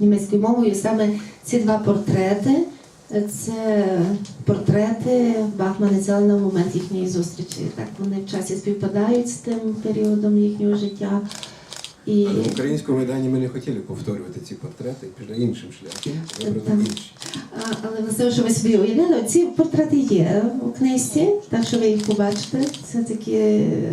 німецькою мовою. Саме ці два портрети це портрети Бахмана Зелена в момент їхньої зустрічі. Так вони в часі співпадають з тим періодом їхнього життя. І Але в українському виданні ми не хотіли повторювати ці портрети, пішли іншим шляхом, Але на те, що ви собі уявляли, ці портрети є у книжці, так що ви їх побачите. Це такі е,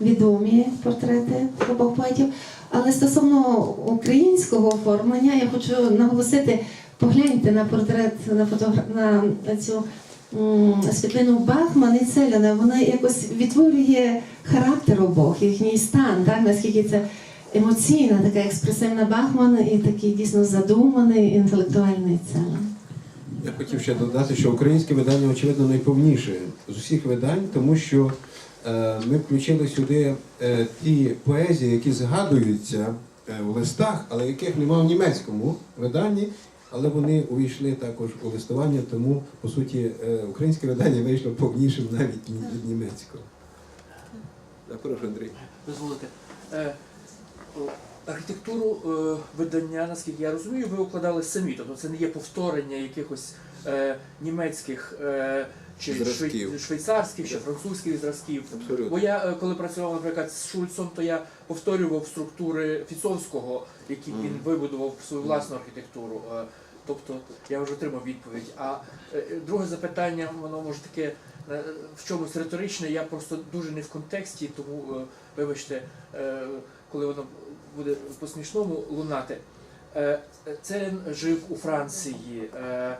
відомі портрети обох поетів. Але стосовно українського оформлення, я хочу наголосити, погляньте на портрет, на фотогра... на цю світлину Бахман і Селяна. Вона якось відтворює характер обох, їхній стан, так наскільки це емоційна, така експресивна Бахман і такий дійсно задуманий інтелектуальний Селян. Я хотів ще додати, що українське видання, очевидно, найповніше з усіх видань, тому що ми включили сюди е, ті поезії, які згадуються в листах, але яких немає в німецькому виданні, але вони увійшли також у листування, тому, по суті, е, українське видання вийшло повнішим навіть від німецького. Прошу, Андрій. дозволите. Архітектуру е, видання, наскільки я розумію, ви укладали самі. Тобто це не є повторення якихось е, німецьких е, чи Зразків. швейцарських чи французьких зразків. Абсолютно. Бо я е, коли працював, наприклад, з Шульцом, то я повторював структури Фіцовського, які він вибудував свою власну архітектуру. Е, Тобто я вже отримав відповідь. А друге запитання, воно може таке в чомусь риторичне, я просто дуже не в контексті, тому вибачте, коли воно буде по-смішному лунати. Е, Целен жив у Франції, е, е,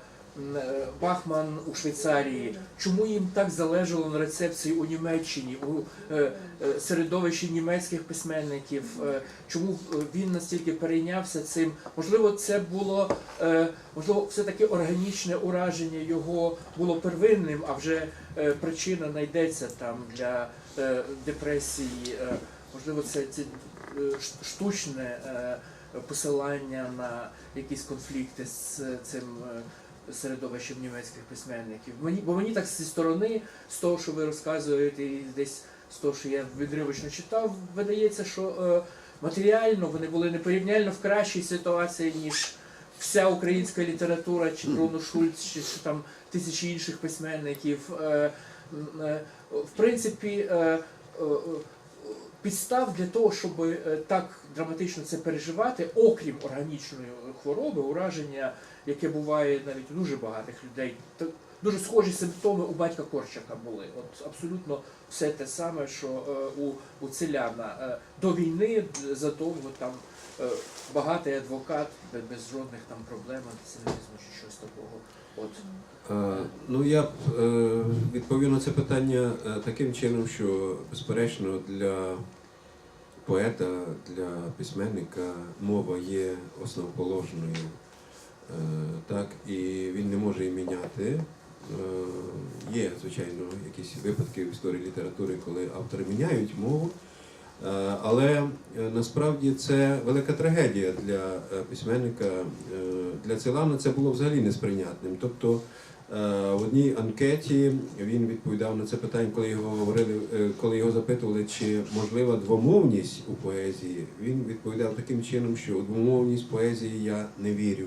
Бахман у Швейцарії. Чому їм так залежало на рецепції у Німеччині, у середовищі німецьких письменників? Чому він настільки перейнявся цим? Можливо, це було можливо, все-таки органічне ураження його було первинним, а вже причина знайдеться там для депресії. Можливо, це, це е, штучне е, посилання на якісь конфлікти з цим е, середовищем німецьких письменників. Мені, бо мені так зі сторони, з того, що ви розказуєте, і десь з того, що я відривочно читав, видається, що матеріально вони були непорівнянно в кращій ситуації, ніж вся українська література, чи Бруно Шульц, чи, чи там тисячі інших письменників. Е, е, В принципі, е, е, підстав для того, щоб е, так драматично це переживати, окрім органічної хвороби, ураження, яке буває навіть у дуже багатих людей. Дуже схожі симптоми у батька Корчака були. От абсолютно все те саме, що е, у, у селяна. Е, до війни задовго там багатий адвокат без, жодних там проблем, антисемітизму чи щось такого. От. Е, Ну, я б е, відповів на це питання е, таким чином, що безперечно для поета, для письменника мова є основоположною, е, так, і він не може її міняти. Е, Є, звичайно, якісь випадки в історії літератури, коли автори міняють мову. Е, Але е, насправді це велика трагедія для е, письменника. Для Целана це було взагалі несприйнятним. Тобто в одній анкеті він відповідав на це питання, коли його говорили, коли його запитували, чи можлива двомовність у поезії. Він відповідав таким чином, що у двомовність поезії я не вірю.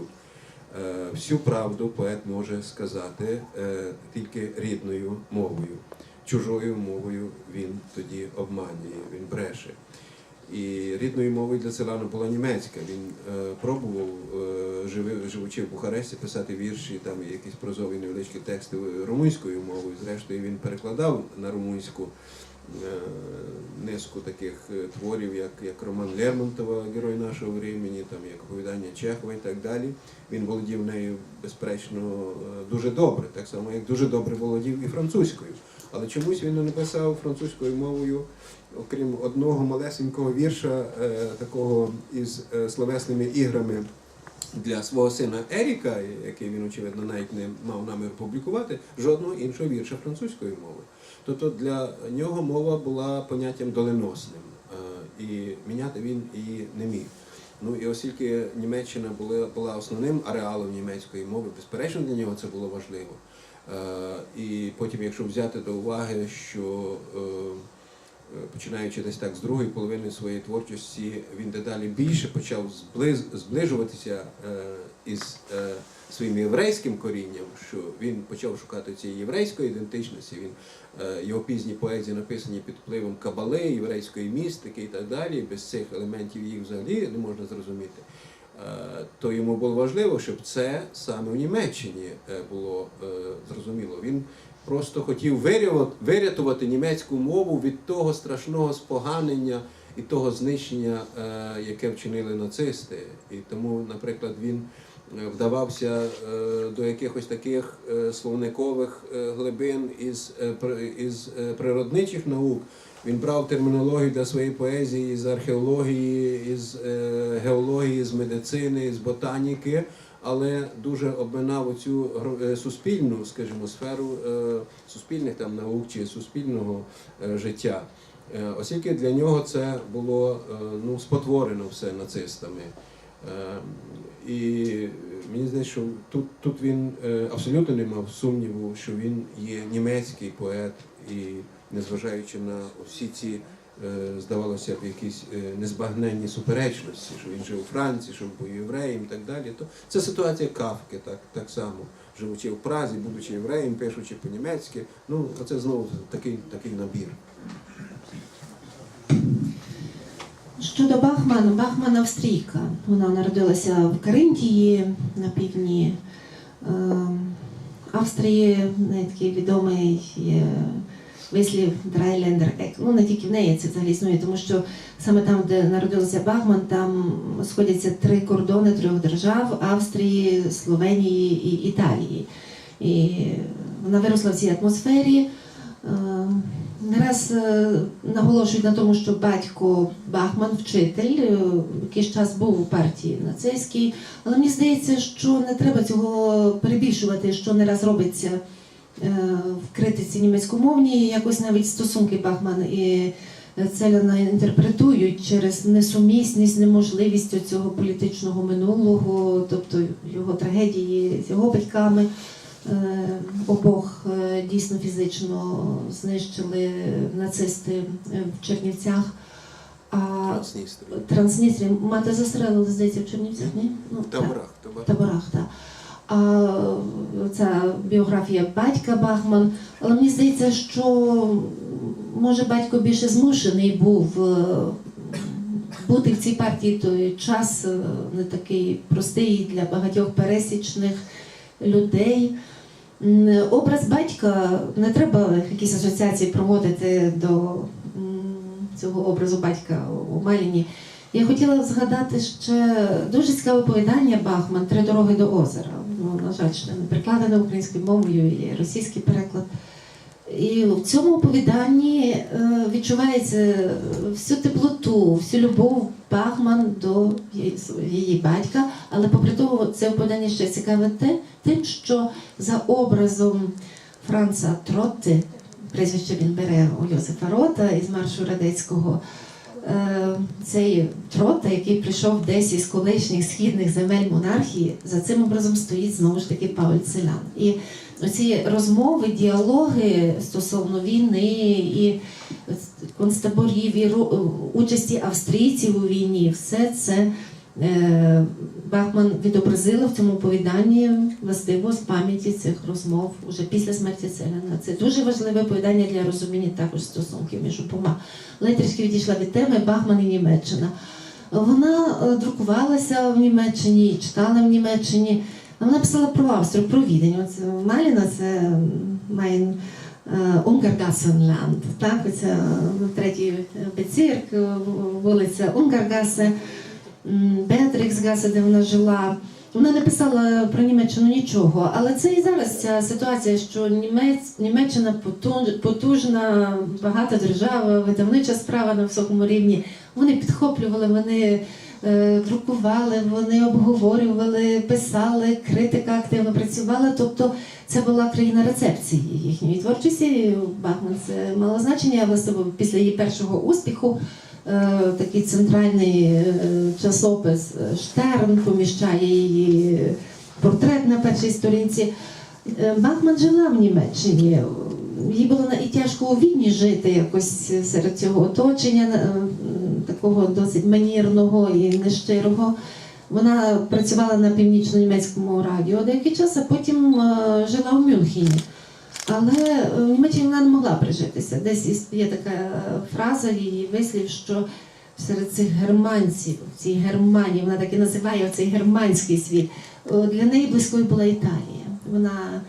Всю правду поет може сказати тільки рідною мовою. Чужою мовою він тоді обманює, він бреше. І рідною мовою для Целану була німецька. Він е, пробував, е, живи- живучи в Бухаресті, писати вірші, там якісь прозові невеличкі тексти румунською мовою. Зрештою, він перекладав на румунську е, низку таких е, творів, як, як роман Лермонтова, Герой нашого времени, там як оповідання Чехова і так далі. Він володів нею, безперечно, е, дуже добре, так само як дуже добре володів і французькою. Але чомусь він не написав французькою мовою, окрім одного малесенького вірша, е, такого із е, словесними іграми для свого сина Еріка, який він, очевидно, навіть не мав намір публікувати, жодного іншого вірша французької мови. Тобто для нього мова була поняттям доленосним, е, і міняти він її не міг. Ну і оскільки Німеччина була, була основним ареалом німецької мови, безперечно для нього це було важливо. Е, І потім, якщо взяти до уваги, що е, починаючи десь так з другої половини своєї творчості, він дедалі більше почав зближуватися е, із е, своїм єврейським корінням, що він почав шукати цієї єврейської ідентичності. Він е, його пізні поезії написані під впливом кабали, єврейської містики і так далі. Без цих елементів їх взагалі не можна зрозуміти. Е, То йому було важливо, щоб це саме в Німеччині е, було е, зрозуміло. Він просто хотів вирятувати, німецьку мову від того страшного споганення і того знищення, яке вчинили нацисти. І тому, наприклад, він вдавався е, до якихось таких е, словникових е, глибин із, е, із е, природничих наук. Він брав термінологію для своєї поезії з археології, із е, геології, з медицини, з ботаніки, але дуже обминав оцю е, суспільну, скажімо, сферу е, суспільних там наук чи суспільного е, життя. Е, Оскільки для нього це було е, ну, спотворено все нацистами. Е, І мені здається, що тут, тут він е, абсолютно не мав сумніву, що він є німецький поет, і незважаючи на всі ці, е, здавалося б, якісь е, незбагненні суперечності, що він жив у Франції, що він був євреєм і так далі, то це ситуація Кавки, так, так само. Живучи в Празі, будучи євреєм, пишучи по-німецьки, ну оце знову такий, такий набір. Щодо Бахмана, Бахман австрійка. Вона народилася в Каринтії на півдні е, Австрії. В неї такий відомий є вислів Драйлендер Ек. Ну не тільки в неї це взагалі існує, тому що саме там, де народилася Бахман, там сходяться три кордони трьох держав Австрії, Словенії і Італії. І вона виросла в цій атмосфері. Е, Не раз е, наголошують на тому, що батько Бахман, вчитель, е, якийсь час був у партії нацистській, але мені здається, що не треба цього перебільшувати, що не раз робиться е, в критиці німецькомовній, якось навіть стосунки Бахман і Целяна інтерпретують через несумісність, неможливість цього політичного минулого, тобто його трагедії з його батьками. Е, Обох е, дійсно фізично знищили нацисти е, в Чернівцях. А. Трансністрі мати застрелили, здається, в Чернівцях, ні? Ну, таборах, таборах. таборах, так. А ця біографія батька Бахман. Але мені здається, що може батько більше змушений був бути в цій партії той час не такий простий для багатьох пересічних людей. Образ батька не треба якісь асоціації проводити до цього образу батька у Маліні. Я хотіла згадати ще дуже цікаве оповідання Бахман Три дороги до озера. Ну, на жаль, ще не перекладено українською мовою, є російський переклад. І в цьому оповіданні е, відчувається всю теплоту, всю любов Бахман до її, батька. Але попри того, це оповідання ще цікаве те, тим, що за образом Франца Тротти, прізвище він бере у Йосифа Рота із маршу радецького. Е, Цей Трота, який прийшов десь із колишніх східних земель монархії, за цим образом стоїть знову ж таки Пауль Целян. І оці розмови, діалоги стосовно війни і концтаборів, і участі австрійців у війні, все це е, Бахман відобразила в цьому оповіданні властиво з пам'яті цих розмов уже після смерті Целяна. Це дуже важливе оповідання для розуміння також стосунків між обома. Але трішки відійшла від теми Бахман і Німеччина. Вона е, друкувалася в Німеччині, читала в Німеччині. Вона писала про Австрію, про Відень. Оце Маліна це Майн Унгаргасенлянд. Так, оця е, третій Бецірк, е, вулиця Унгаргасе, м, Беатріксгасе, де вона жила. Вона не писала про Німеччину нічого, але це і зараз ця ситуація, що Німець, Німеччина потуж- потужна, багата держава, видавнича справа на високому рівні. Вони підхоплювали, вони е, друкували, вони обговорювали, писали, критика активно працювала. Тобто це була країна рецепції їхньої творчості. Бахман це мало значення, власне, після її першого успіху. Е, Такий центральний е, часопис е, Штерн поміщає її портрет на першій сторінці. Бахман жила в Німеччині. їй було і тяжко у Відні жити якось серед цього оточення, такого досить манірного і нещирого. Вона працювала на північно-німецькому радіо деякий час, а потім жила у Мюнхені. Але е, Німеччині вона не могла прижитися. Десь є така е, фраза, її вислів, що серед цих германців, в цій Германії, вона так і називає цей германський світ. Для неї близькою була Італія. Вона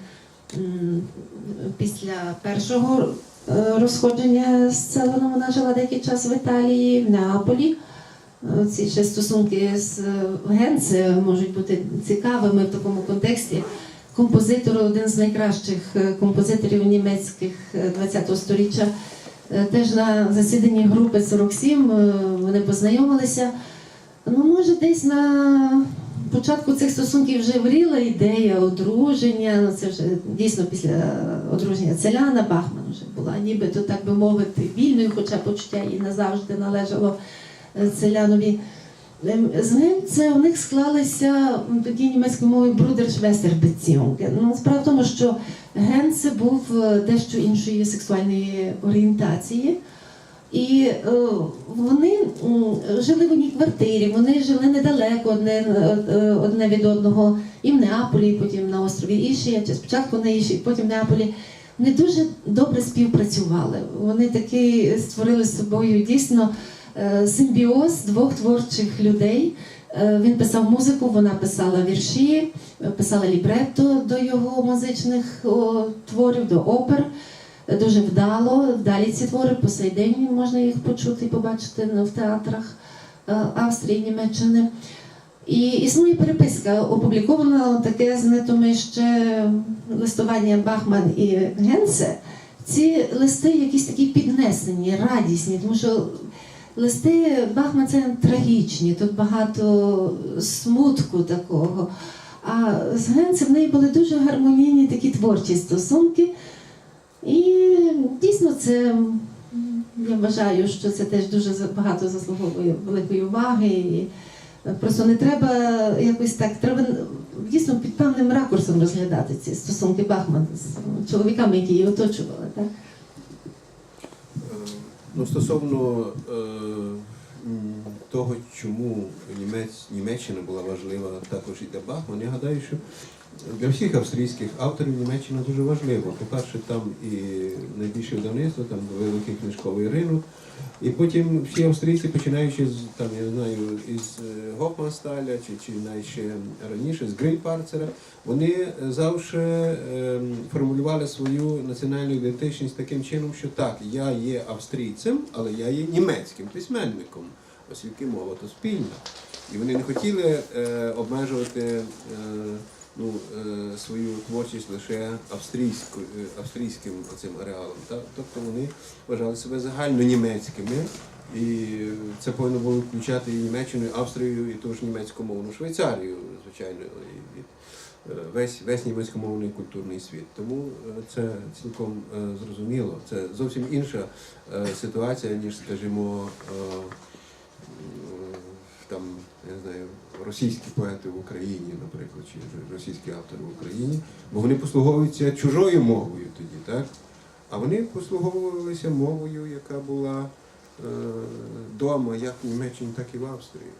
після першого е, розходження з Целаном вона жила деякий час в Італії, в Неаполі. Е, Ці ще стосунки з е, Генце можуть бути цікавими в такому контексті. Композитор, один з найкращих е, композиторів німецьких е, ХХ століття, е, теж на засіданні групи 47 е, вони познайомилися. Ну, може, десь на початку цих стосунків вже вріла ідея одруження. Ну, це вже дійсно після одруження Целяна Бахман вже була, нібито, так би мовити, вільною, хоча почуття їй назавжди належало е, Целянові. З ним це у них склалися тоді німецькою мовою Брудершвестербеціонги. Ну, справа в тому, що Генце був е, дещо іншої сексуальної орієнтації. І е, вони жили в одній квартирі, вони жили недалеко одне, е, одне від одного, і в Неаполі, і потім на острові Ішія, чи спочатку на Іші, потім в Неаполі. Вони дуже добре співпрацювали. Вони таки створили з собою дійсно симбіоз двох творчих людей. Е, Він писав музику, вона писала вірші, е, писала лібретто до його музичних творів, до опер. Е, Дуже вдало. Далі ці твори по сей день можна їх почути і побачити в театрах е, Австрії, Німеччини. І існує переписка, опублікована таке з ще листування Бахман і Генце. Ці листи якісь такі піднесені, радісні, тому що листи Бахман це трагічні, тут багато смутку такого. А з Генце в неї були дуже гармонійні такі творчі стосунки. І дійсно це я вважаю, що це теж дуже багато заслуговує великої уваги. І просто не треба якось так, треба дійсно під певним ракурсом розглядати ці стосунки Бахман з чоловіками, які її оточували. Так? Ну, стосовно е, того, чому Німець, Німеччина була важлива також і для Бахман, я гадаю, що для всіх австрійських авторів Німеччина дуже важлива. По-перше, там і найбільше видавництво, там великий книжковий ринок. І потім всі австрійці, починаючи з там, я знаю, із е, Гофмансталя чи, чи навіть раніше, з Грильпарцера, вони завжди е, формулювали свою національну ідентичність таким чином, що так, я є австрійцем, але я є німецьким письменником, оскільки мова то спільна. І вони не хотіли е, обмежувати е, ну, е, свою творчість лише е, австрійським цим ареалом. Та? Тобто вони вважали себе загально німецькими. І це повинно було включати і Німеччину, і Австрію, і ту ж німецькомовну Швейцарію, звичайно, і, е, весь, весь німецькомовний культурний світ. Тому це цілком зрозуміло. Це зовсім інша ситуація, ніж, скажімо, там, я не знаю, російські поети в Україні, наприклад, чи російські автори в Україні, бо вони послуговуються чужою мовою тоді, так? А вони послуговувалися мовою, яка була е, дома, як в Німеччині, так і в Австрії.